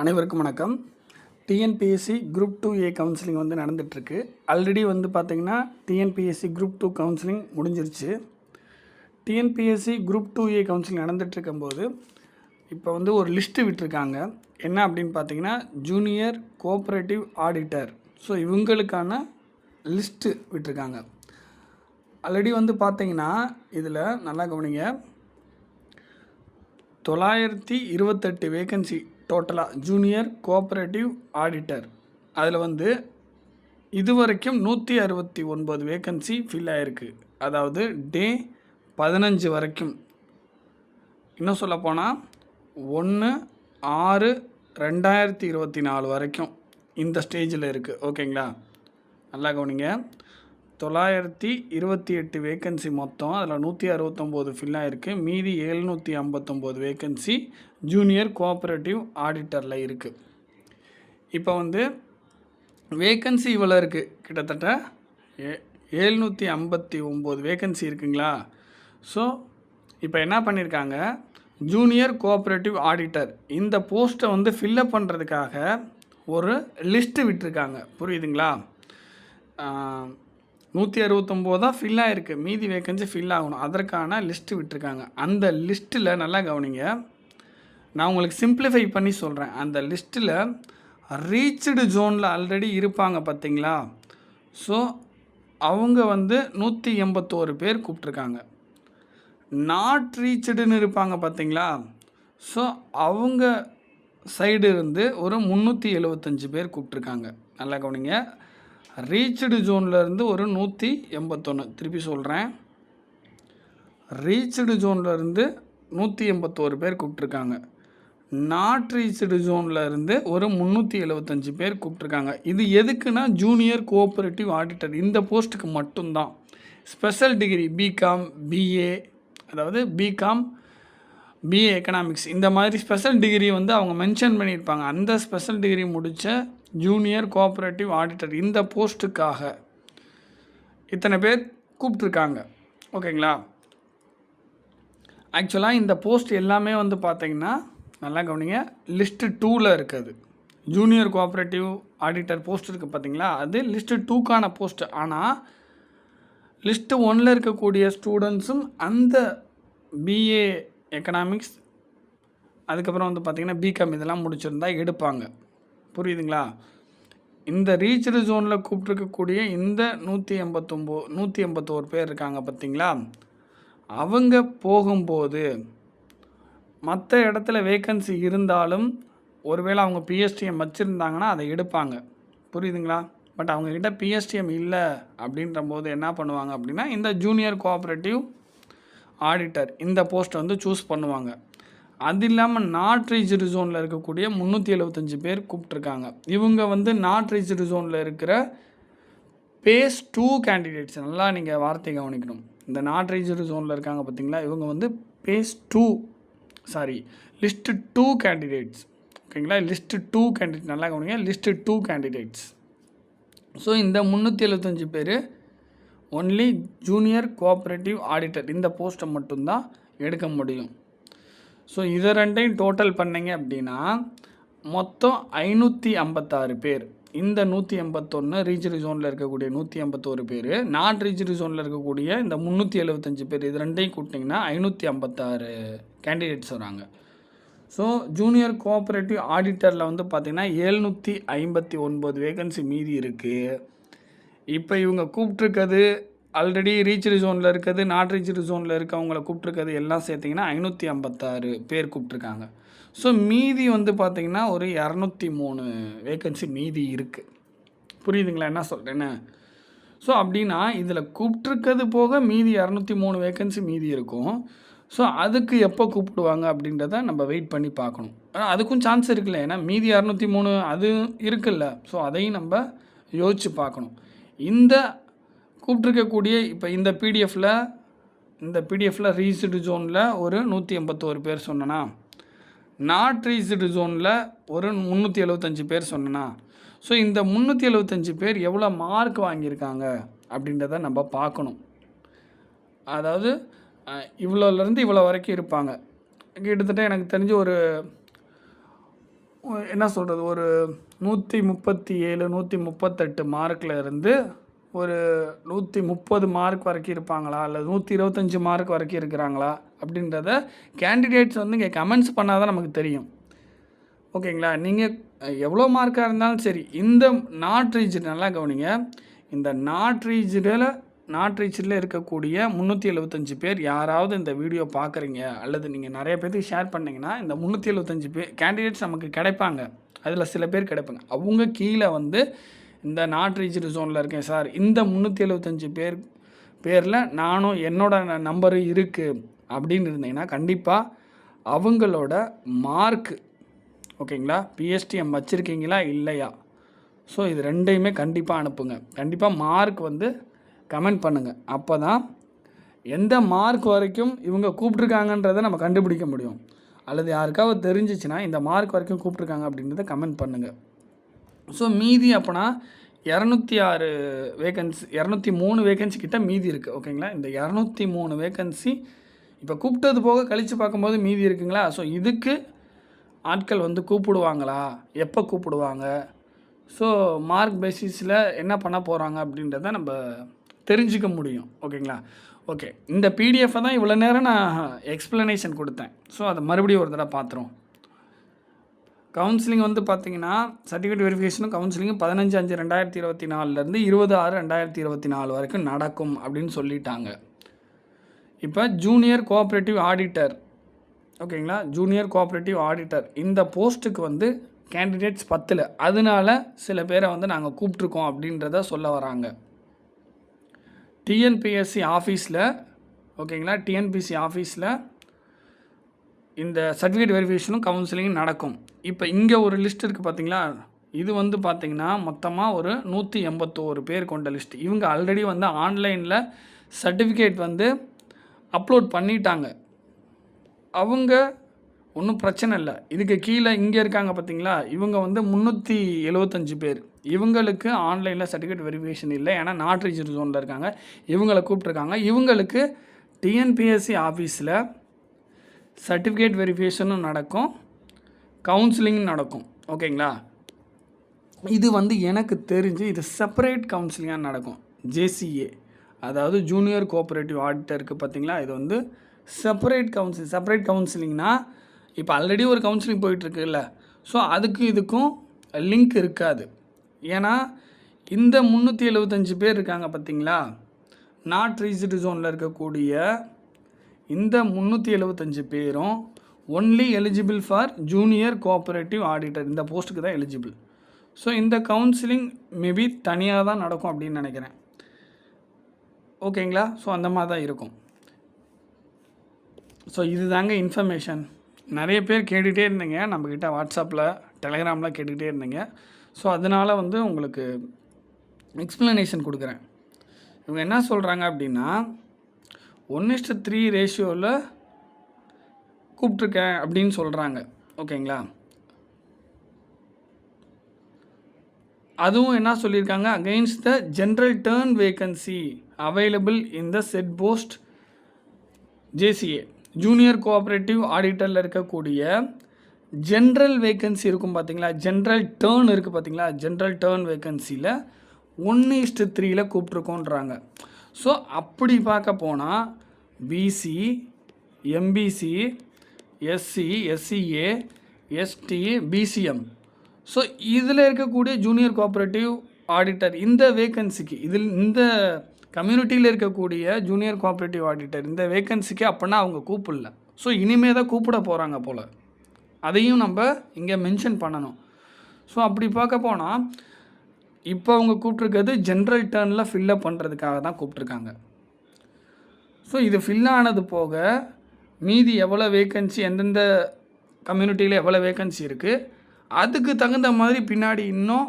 அனைவருக்கும் வணக்கம். TNPSC group two A counselling வந்து நடந்துகிட்ருக்கு ஆல்ரெடி வந்து பார்த்திங்கன்னா டிஎன்பிஎஸ்சி குரூப் டூ கவுன்சிலிங் முடிஞ்சிருச்சு. TNPSC group two A counselling நடந்துகிட்ருக்கும்போது இப்போ வந்து ஒரு லிஸ்ட்டு விட்டுருக்காங்க. என்ன அப்படின்னு பார்த்தீங்கன்னா ஜூனியர் கோஆப்ரேட்டிவ் ஆடிட்டர் ஸோ இவங்களுக்கான லிஸ்ட்டு விட்டுருக்காங்க. ஆல்ரெடி வந்து பார்த்தீங்கன்னா இதில் நல்லா கவனிங்க. தொள்ளாயிரத்தி இருபத்தெட்டு வேகன்சி டோட்டலாக ஜூனியர் கோஆப்ரேட்டிவ் ஆடிட்டர் அதில் வந்து இதுவரைக்கும் நூற்றி அறுபத்தி ஒன்பது வேக்கன்சி ஃபில் ஆகிருக்கு அதாவது டே பதினஞ்சு வரைக்கும். இன்னும் சொல்லப்போனால் ஒன்று ஆறு ரெண்டாயிரத்தி இருபத்தி நாலு வரைக்கும் இந்த ஸ்டேஜில் இருக்குது ஓகேங்களா நல்லா கவனிங்க. தொள்ளாயிரத்தி இருபத்தி எட்டு வேக்கன்சி மொத்தம் அதில் நூற்றி அறுபத்தொம்போது ஃபில் ஆகிருக்கு மீதி எழுநூற்றி ஐம்பத்தொம்போது வேக்கன்சி ஜூனியர் கோஆப்ரேட்டிவ் ஆடிட்டரில் இருக்குது இப்போ வந்து வேக்கன்சி இவ்வளோ இருக்குது கிட்டத்தட்ட ஏ ஏழ்நூற்றி ஐம்பத்தி ஒம்பது வேக்கன்சி இருக்குங்களா? ஸோ இப்போ என்ன பண்ணியிருக்காங்க ஜூனியர் கோஆப்ரேட்டிவ் ஆடிட்டர் இந்த போஸ்ட்டை வந்து ஃபில்லப் பண்ணுறதுக்காக ஒரு லிஸ்ட்டு விட்டுருக்காங்க. புரியுதுங்களா? நூற்றி அறுபத்தொம்போது தான் ஃபில் ஆகிருக்கு மீதி வேக்கன்சி ஃபில் ஆகணும். அதற்கான லிஸ்ட்டு விட்டுருக்காங்க. அந்த லிஸ்ட்டில் நல்லா கவனிங்க. நான் உங்களுக்கு சிம்பிளிஃபை பண்ணி சொல்கிறேன் அந்த லிஸ்ட்டில் ரீச்சடு ஜோனில் ஆல்ரெடி இருப்பாங்க பார்த்தீங்களா ஸோ அவங்க வந்து நூற்றி எண்பத்தோரு பேர் கூப்பிட்ருக்காங்க நாட் ரீச்சடுன்னு இருப்பாங்க பார்த்தீங்களா ஸோ அவங்க சைடு இருந்து ஒரு முந்நூற்றி எழுபத்தஞ்சு பேர் கூப்பிட்ருக்காங்க நல்லா கவனிங்க. ரீச்டு ஜோன்லேருந்து ஒரு நூற்றி எண்பத்தொன்று திருப்பி சொல்கிறேன் ரீச்சடு ஜோன்லேருந்து இருந்து நூற்றி எண்பத்தோரு பேர் கூப்பிட்ருக்காங்க நாட் ரீச்சடு ஜோனில் இருந்து ஒரு முந்நூற்றி எழுபத்தஞ்சு பேர் கூப்பிட்ருக்காங்க இது எதுக்குன்னா ஜூனியர் கோஆப்ரேட்டிவ் ஆடிட்டர். இந்த போஸ்ட்டுக்கு மட்டும்தான். ஸ்பெஷல் டிகிரி பிகாம் பிஏ அதாவது பிகாம் பிஏ எக்கனாமிக்ஸ் இந்த மாதிரி ஸ்பெஷல் டிகிரி வந்து அவங்க மென்ஷன் பண்ணியிருப்பாங்க. அந்த ஸ்பெஷல் டிகிரி முடித்த ஜூனியர் கோஆப்ரேட்டிவ் ஆடிட்டர் இந்த போஸ்ட்டுக்காக இத்தனை பேர் கூப்பிட்ருக்காங்க ஓகேங்களா? ஆக்சுவலாக இந்த போஸ்ட் எல்லாமே வந்து பார்த்தீங்கன்னா நல்லா கவனிங்க லிஸ்ட்டு டூவில் இருக்குது. ஜூனியர் கோஆப்ரேட்டிவ் ஆடிட்டர் போஸ்ட் இருக்குது பார்த்தீங்களா? அது லிஸ்ட்டு டூக்கான போஸ்ட் ஆனால் லிஸ்ட்டு ஒன்னில் இருக்கக்கூடிய ஸ்டூடெண்ட்ஸும் அந்த பிஏ எக்கனாமிக்ஸ் அதுக்கப்புறம் வந்து பார்த்திங்கன்னா பிகாம் இதெல்லாம் முடிச்சிருந்தா எடுப்பாங்க. புரியுதுங்களா? இந்த ரீச்சர் ஜோனில் கூப்பிட்ருக்கக்கூடிய இந்த நூற்றி எண்பத்தொம்போ நூற்றி எண்பத்தோரு பேர் இருக்காங்க பார்த்தீங்களா? அவங்க போகும்போது மற்ற இடத்துல வேக்கன்சி இருந்தாலும் ஒருவேளை அவங்க பிஎஸ்டிஎம் வச்சுருந்தாங்கன்னா அதை எடுப்பாங்க. புரியுதுங்களா? பட் அவங்கக்கிட்ட பிஎஸ்டிஎம் இல்லை அப்படின்ற போது என்ன பண்ணுவாங்க அப்படின்னா இந்த ஜூனியர் கோஆப்ரேட்டிவ் ஆடிட்டர் இந்த போஸ்ட்டை வந்து சூஸ் பண்ணுவாங்க. அது இல்லாமல் நாட் ரீச்டு ஜோனில் இருக்கக்கூடிய முந்நூற்றி எழுபத்தஞ்சு பேர் கூப்பிட்ருக்காங்க இவங்க வந்து நாட் ரீச்டு ஜோனில் இருக்கிற பேஸ் டூ கேண்டிடேட்ஸ் நல்லா நீங்கள் வார்த்தை கவனிக்கணும். இந்த நாட் ரீச்டு ஜோனில் இருக்காங்க பார்த்தீங்களா இவங்க வந்து phase two sorry list two candidates ஓகேங்களா? லிஸ்ட்டு டூ கேண்டிடேட் நல்லா கவனிங்க. லிஸ்ட்டு டூ கேண்டிடேட்ஸ் ஸோ இந்த முந்நூற்றி எழுபத்தஞ்சு பேர் ஒன்லி ஜூனியர் கோஆப்ரேட்டிவ் ஆடிட்டர் இந்த போஸ்ட்டை மட்டும்தான் எடுக்க முடியும். ஸோ இதை ரெண்டையும் டோட்டல் பண்ணிங்க அப்படின்னா மொத்தம் ஐநூற்றி ஐம்பத்தாறு பேர். இந்த நூற்றி எண்பத்தொன்று ரீஜரி ஜோனில் இருக்கக்கூடிய நூற்றி எண்பத்தோரு பேர் நான் ரீஜரி ஜோனில் இருக்கக்கூடிய இந்த முந்நூற்றி எழுபத்தஞ்சு பேர் இது ரெண்டையும் கூட்டிங்கன்னா ஐநூற்றி ஐம்பத்தாறு கேண்டிடேட்ஸ் வராங்க. ஸோ ஜூனியர் கோஆப்ரேட்டிவ் ஆடிட்டரில் வந்து பார்த்திங்கன்னா ஏழ்நூற்றி ஐம்பத்தி ஒன்பது வேகன்சி மீதி இருக்குது இப்போ இவங்க கூப்பிட்ருக்கிறது ஆல்ரெடி ரீச்டு ஜோனில் இருக்கிறது நாட் ரீச்டு ஜோனில் இருக்கவங்களை கூப்பிட்ருக்கிறது எல்லாம் சேர்த்திங்கன்னா ஐநூற்றி ஐம்பத்தாறு பேர் கூப்பிட்ருக்காங்க ஸோ மீதி வந்து பார்த்திங்கன்னா ஒரு இரநூத்தி மூணு வேக்கன்சி மீதி இருக்குது புரியுதுங்களா? என்ன சொல்கிறேன்னு ஸோ அப்படின்னா இதில் கூப்பிட்ருக்கிறது போக மீதி இரநூத்தி மூணு வேக்கன்சி மீதி இருக்கும். ஸோ அதுக்கு எப்போ கூப்பிடுவாங்க அப்படின்றத நம்ம வெயிட் பண்ணி பார்க்கணும். ஆனால் அதுக்கும் சான்ஸ் இருக்குல்ல. ஏன்னா மீதி இரநூத்தி மூணு அது இருக்குல்ல. ஸோ அதையும் நம்ம யோசித்து பார்க்கணும். இந்த கூப்பிட்ருக்கக்கூடிய இப்போ இந்த பிடிஎஃப்பில் இந்த பிடிஎஃப்பில் ரீசிடு ஜோனில் ஒரு நூற்றி எண்பத்தோரு பேர் சொன்னனா? நாட் ரீசிடு ஜோனில் ஒரு முந்நூற்றி எழுபத்தஞ்சு பேர் சொன்னனா? ஸோ இந்த முந்நூற்றி எழுபத்தஞ்சு பேர் எவ்வளோ மார்க் வாங்கியிருக்காங்க அப்படின்றத நம்ம பார்க்கணும். அதாவது இவ்வளோலேருந்து இவ்வளோ வரைக்கும் இருப்பாங்க. கிட்டத்தட்ட எனக்கு தெரிஞ்சு ஒரு என்ன சொல்கிறது ஒரு நூற்றி முப்பத்தி ஏழு நூற்றி முப்பத்தெட்டு மார்க்கில் இருந்து ஒரு நூற்றி முப்பது மார்க் வரைக்கும் இருப்பாங்களா? இல்லை நூற்றி இருபத்தஞ்சி மார்க் வரைக்கும் இருக்கிறாங்களா? அப்படின்றத கேண்டிடேட்ஸ் வந்து இங்கே கமெண்ட்ஸ் பண்ணால் தான் நமக்கு தெரியும். ஓகேங்களா? நீங்கள் எவ்வளோ மார்க்காக இருந்தாலும் சரி இந்த நாட் ரீஜன் நல்லா கவனிங்க. இந்த நாட் ரீஜனில் நாட் ரீஜனில் இருக்கக்கூடிய முந்நூற்றி எழுபத்தஞ்சு பேர் யாராவது இந்த வீடியோ பார்க்குறீங்க அல்லது நீங்கள் நிறைய பேர்த்துக்கு ஷேர் பண்ணீங்கன்னா இந்த முந்நூற்றி எழுபத்தஞ்சு பேர் கேண்டிடேட்ஸ் நமக்கு கிடைப்பாங்க. அதில் சில பேர் கிடைப்பாங்க. அவங்க கீழே வந்து இந்த நாட் ரீஜன் ஜோனில் இருக்கேன் சார். இந்த முந்நூற்றி எழுபத்தஞ்சு பேர் பேரில் நானும் என்னோட நம்பரு இருக்குது அப்படின்னு இருந்தீங்கன்னா கண்டிப்பாக அவங்களோட மார்க் ஓகேங்களா? பிஎஸ்டிஎம் வச்சுருக்கீங்களா? இல்லையா? ஸோ இது ரெண்டையுமே கண்டிப்பாக அனுப்புங்க. கண்டிப்பாக மார்க் வந்து கமெண்ட் பண்ணுங்கள் அப்போ தான் எந்த மார்க் வரைக்கும் இவங்க கூப்பிட்ருக்காங்கன்றதை நம்ம கண்டுபிடிக்க முடியும். அல்லது யாருக்காவது தெரிஞ்சிச்சுன்னா இந்த மார்க் வரைக்கும் கூப்பிட்ருக்காங்க அப்படின்றத கமெண்ட் பண்ணுங்கள் ஸோ மீதி அப்போனா இரநூத்தி ஆறு வேகன்சி இரநூத்தி மூணு வேகன்சி கிட்ட மீதி இருக்குது ஓகேங்களா இந்த இரநூத்தி மூணு வேகன்சி இப்போ கூப்பிட்டது போக கழித்து பார்க்கும்போது மீதி இருக்குங்களா? ஸோ இதுக்கு ஆட்கள் வந்து கூப்பிடுவாங்களா? எப்போ கூப்பிடுவாங்க? ஸோ மார்க் பேசிஸில் என்ன பண்ண போகிறாங்க அப்படின்றத நம்ம தெரிஞ்சுக்க முடியும். ஓகேங்களா ஓகே இந்த பிடிஎஃப்பை தான் இவ்வளோ நேரம் நான் எக்ஸ்ப்ளனேஷன் கொடுத்தேன். ஸோ அதை மறுபடியும் ஒரு தடவை பார்த்துருவோம். கவுன்சிலிங் வந்து பார்த்தீங்கன்னா சர்டிஃபிகேட் வெரிஃபிகேஷனும் கவுன்சிலிங்கும் பதினஞ்சு அஞ்சு ரெண்டாயிரத்தி இருபத்தி நாலுலேருந்து இருபது ஆறு ரெண்டாயிரத்தி இருபத்தி நாலு வரைக்கும் நடக்கும் அப்படின்னு சொல்லிட்டாங்க. இப்போ ஜூனியர் கோஆப்ரேட்டிவ் ஆடிட்டர் ஓகேங்களா ஜூனியர் கோஆப்ரேட்டிவ் ஆடிட்டர் இந்த போஸ்ட்டுக்கு வந்து கேண்டிடேட்ஸ் பத்தில். அதனால சில பேரை வந்து நாங்கள் கூப்பிட்ருக்கோம் அப்படின்றத சொல்ல வராங்க. டிஎன்பிஎஸ்சி ஆஃபீஸில் ஓகேங்களா? டிஎன்பிஎஸ்சி ஆஃபீஸில் இந்த சர்டிஃபிகேட் வெரிஃபிகேஷனும் கவுன்சிலிங்கும் நடக்கும். இப்போ இங்கே ஒரு லிஸ்ட் இருக்குது பார்த்தீங்களா இது வந்து பார்த்தீங்கன்னா மொத்தமாக ஒரு நூற்றி எண்பத்தோரு பேர் கொண்ட லிஸ்ட் இவங்க ஆல்ரெடி வந்து ஆன்லைனில் சர்டிஃபிகேட் வந்து அப்லோட் பண்ணிட்டாங்க. அவங்க ஒன்றும் பிரச்சனை இல்லை. இதுக்கு கீழே இங்கே இருக்காங்க பார்த்தீங்களா இவங்க வந்து முந்நூற்றி எழுபத்தஞ்சு பேர். இவங்களுக்கு ஆன்லைனில் சர்டிஃபிகேட் வெரிஃபிகேஷன் இல்லை. ஏன்னா நாட் ரீச்சர் ஜோனில் இருக்காங்க. இவங்களை கூப்பிட்ருக்காங்க இவங்களுக்கு டிஎன்பிஎஸ்சி ஆஃபீஸில் சர்டிஃபிகேட் வெரிஃபிகேஷனும் நடக்கும். கவுன்சிலிங் நடக்கும். ஓகேங்களா? இது வந்து எனக்கு தெரிஞ்சு இது செப்பரேட் கவுன்சிலிங்காக நடக்கும். ஜேசிஏ அதாவது ஜூனியர் கோஆப்ரேட்டிவ் ஆடிட்டருக்கு பார்த்தீங்களா இது வந்து செப்பரேட் கவுன்சிலிங் செப்பரேட் கவுன்சிலிங்னா இப்போ ஆல்ரெடி ஒரு கவுன்சிலிங் போயிட்டுருக்குல்ல ஸோ அதுக்கு இதுக்கும் லிங்க் இருக்காது. ஏன்னா இந்த முந்நூற்றி எழுபத்தஞ்சு பேர் இருக்காங்க பார்த்தீங்களா நாட் ரீச்டு ஜோனில் இருக்கக்கூடிய இந்த முந்நூற்றி எழுபத்தஞ்சு பேரும் only eligible for junior cooperative auditor இந்த போஸ்ட்டுக்கு தான் எலிஜிபிள் ஸோ இந்த கவுன்சிலிங் மேபி தனியாக தான் நடக்கும் அப்படின்னு நினைக்கிறேன். ஓகேங்களா? ஸோ அந்த மாதிரி தான் இருக்கும். ஸோ இதுதாங்க இன்ஃபர்மேஷன் நிறைய பேர் கேட்டுகிட்டே இருந்தீங்க. நம்மக்கிட்ட வாட்ஸ்அப்பில் டெலகிராமில் கேட்டுக்கிட்டே இருந்தீங்க. ஸோ அதனால் வந்து உங்களுக்கு எக்ஸ்ப்ளனேஷன் கொடுக்குறேன். இவங்க என்ன சொல்கிறாங்க அப்படின்னா ஒன் இஸ்டு த்ரீ ரேஷியோவில் கூப்பிட்ருக்கேன் அப்படின்னு சொல்கிறாங்க ஓகேங்களா? அதுவும் என்ன சொல்லியிருக்காங்க? Against the general turn vacancy available in the said post JCA junior cooperative ஆடிட்டரில் இருக்கக்கூடிய ஜென்ரல் வேகன்சி இருக்கும் பார்த்தீங்களா ஜென்ரல் டேர்ன் இருக்குது பார்த்தீங்களா ஜென்ரல் டேர்ன் வேகன்சியில் ஒன்று இஸ்ட்டு த்ரீயில் கூப்பிட்ருக்கோன்றாங்க ஸோ அப்படி பார்க்க போனால் BC MBC SC SCA ST BCM so இதில் இருக்கக்கூடிய ஜூனியர் கோஆப்ரேட்டிவ் ஆடிட்டர் இந்த வேகன்சிக்கு இதில் இந்த கம்யூனிட்டியில் இருக்கக்கூடிய ஜூனியர் கோஆப்ரேட்டிவ் ஆடிட்டர் இந்த வேகன்சிக்கு அப்படின்னா அவங்க கூப்பிடல. ஸோ இனிமே தான் கூப்பிட போகிறாங்க போல். அதையும் நம்ம இங்கே மென்ஷன் பண்ணணும். ஸோ அப்படி பார்க்க போனால் இப்போ அவங்க கூப்பிட்ருக்கிறது ஜென்ரல் டேர்னில் ஃபில்லப் பண்ணுறதுக்காக தான் கூப்பிட்ருக்காங்க ஸோ இது ஃபில் ஆனது போக மீதி எவ்வளோ வேக்கன்சி எந்தெந்த கம்யூனிட்டியில் எவ்வளோ வேகன்சி இருக்குது அதுக்கு தகுந்த மாதிரி பின்னாடி இன்னும்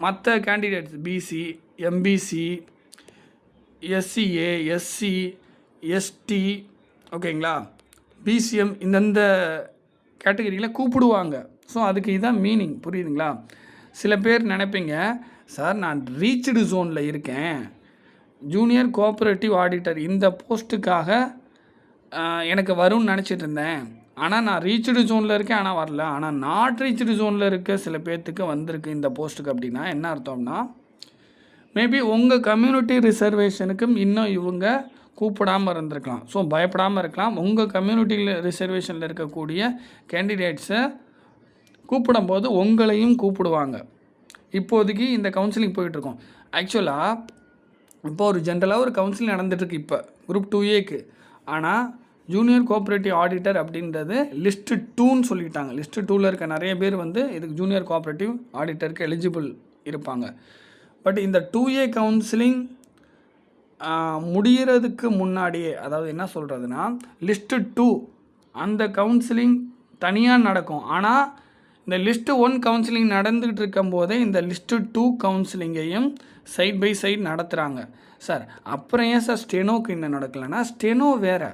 மற்ற candidates BC MBC SCA SC ST ஓகேங்களா பிசிஎம் இந்தந்த கேட்டகரியில் கூப்பிடுவாங்க. ஸோ அதுக்கு இதுதான் மீனிங் புரியுதுங்களா? சில பேர் நினைப்பீங்க சார் நான் ரீச்சடு ஜோனில் இருக்கேன். ஜூனியர் கோஆப்ரேட்டிவ் ஆடிட்டர் இந்த போஸ்ட்டுக்காக எனக்கு வரும்னு நினச்சிட்டு இருந்தேன். ஆனால் நான் ரீச்சடு ஜோனில் இருக்கேன் ஆனால் வரல. ஆனால் நாட் ரீச்சடு ஜோனில் இருக்க சில பேர்த்துக்கு வந்திருக்கு இந்த போஸ்ட்டுக்கு அப்படின்னா என்ன அர்த்தம்னா மேபி உங்கள் கம்யூனிட்டி ரிசர்வேஷனுக்கும் இன்னும் இவங்க கூப்பிடாமல் இருந்திருக்கலாம். ஸோ பயப்படாமல் இருக்கலாம். உங்கள் கம்யூனிட்டியில் ரிசர்வேஷனில் இருக்கக்கூடிய கேண்டிடேட்ஸை கூப்பிடும்போது உங்களையும் கூப்பிடுவாங்க. இப்போதைக்கு இந்த கவுன்சிலிங் போயிட்டுருக்கோம். ஆக்சுவலாக இப்போ ஒரு ஜென்ரலாக ஒரு கவுன்சிலிங் நடந்துட்டுருக்கு இப்போ. குரூப் டூ ஏக்கு ஆனால் ஜூனியர் கோஆப்ரேட்டிவ் ஆடிட்டர் அப்படின்றது லிஸ்ட்டு டூன்னு சொல்லிட்டாங்க. லிஸ்ட்டு டூவில் இருக்க நிறைய பேர் வந்து இதுக்கு ஜூனியர் கோஆப்ரேட்டிவ் ஆடிட்டருக்கு எலிஜிபிள் இருப்பாங்க. பட் இந்த டூ ஏ கவுன்சிலிங் முடிகிறதுக்கு முன்னாடியே அதாவது என்ன சொல்கிறதுனா லிஸ்ட்டு டூ அந்த கவுன்சிலிங் தனியாக நடக்கும். ஆனால் இந்த லிஸ்ட்டு ஒன் கவுன்சிலிங் நடந்துக்கிட்டு இருக்கும்போதே இந்த லிஸ்ட்டு டூ கவுன்சிலிங்கையும் சைட் பை சைட் நடத்துகிறாங்க சார் அப்புறம் ஏன் சார் ஸ்டெனோக்கு இன்னும் நடக்கலைன்னா ஸ்டெனோ வேறு.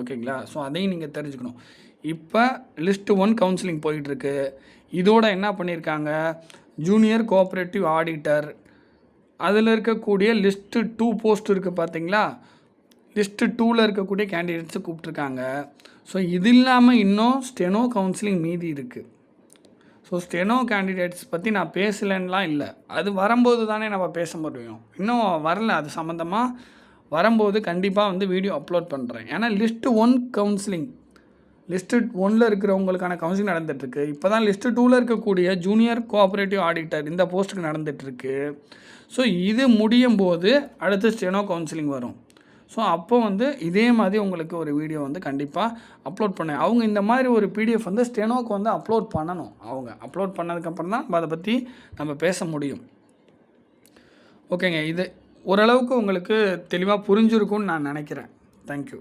ஓகேங்களா? ஸோ அதையும் நீங்கள் தெரிஞ்சுக்கணும். இப்போ லிஸ்ட்டு ஒன் கவுன்சிலிங் போயிட்டுருக்கு இதோட என்ன பண்ணியிருக்காங்க? ஜூனியர் கோஆப்ரேட்டிவ் ஆடிட்டர் அதில் இருக்கக்கூடிய லிஸ்ட்டு டூ போஸ்ட் இருக்குது பார்த்தீங்களா லிஸ்ட்டு டூவில் இருக்கக்கூடிய கேண்டிடேட்ஸை கூப்பிட்ருக்காங்க ஸோ இது இல்லாமல் இன்னும் ஸ்டெனோ கவுன்சிலிங் மீதி இருக்குது ஸோ ஸ்டெனோ கேண்டிடேட்ஸ் பற்றி நான் பேசலைன்னெலாம் இல்லை. அது வரும்போது தானே நம்ம பேச முடியும். இன்னும் வரல அது சம்மந்தமாக வரும்போது கண்டிப்பாக வந்து வீடியோ அப்லோட் பண்ணுறேன் ஏன்னா லிஸ்ட்டு ஒன் கவுன்சிலிங் லிஸ்ட்டு ஒனில் இருக்கிறவங்களுக்கான கவுன்சிலிங் நடந்துகிட்ருக்கு இப்போ தான் லிஸ்ட்டு டூவில் இருக்கக்கூடிய ஜூனியர் கோஆப்ரேட்டிவ் ஆடிட்டர் இந்த போஸ்ட்டுக்கு நடந்துகிட்ருக்கு ஸோ இது முடியும் போது அடுத்து ஸ்டெனோ கவுன்சிலிங் வரும். ஸோ அப்போ வந்து இதே மாதிரி உங்களுக்கு ஒரு வீடியோ வந்து கண்டிப்பாக அப்லோட் பண்ணேன் அவங்க இந்த மாதிரி ஒரு பிடிஎஃப் வந்து ஸ்டெனோக்கு வந்து அப்லோட் பண்ணணும். அவங்க அப்லோட் பண்ணதுக்கப்புறம் தான் நம்ம அதை பற்றி நம்ம பேச முடியும். ஓகேங்க இது ஓரளவுக்கு உங்களுக்கு தெளிவாக புரிஞ்சிருக்கும்னு நான் நினைக்கிறேன். தேங்க்யூ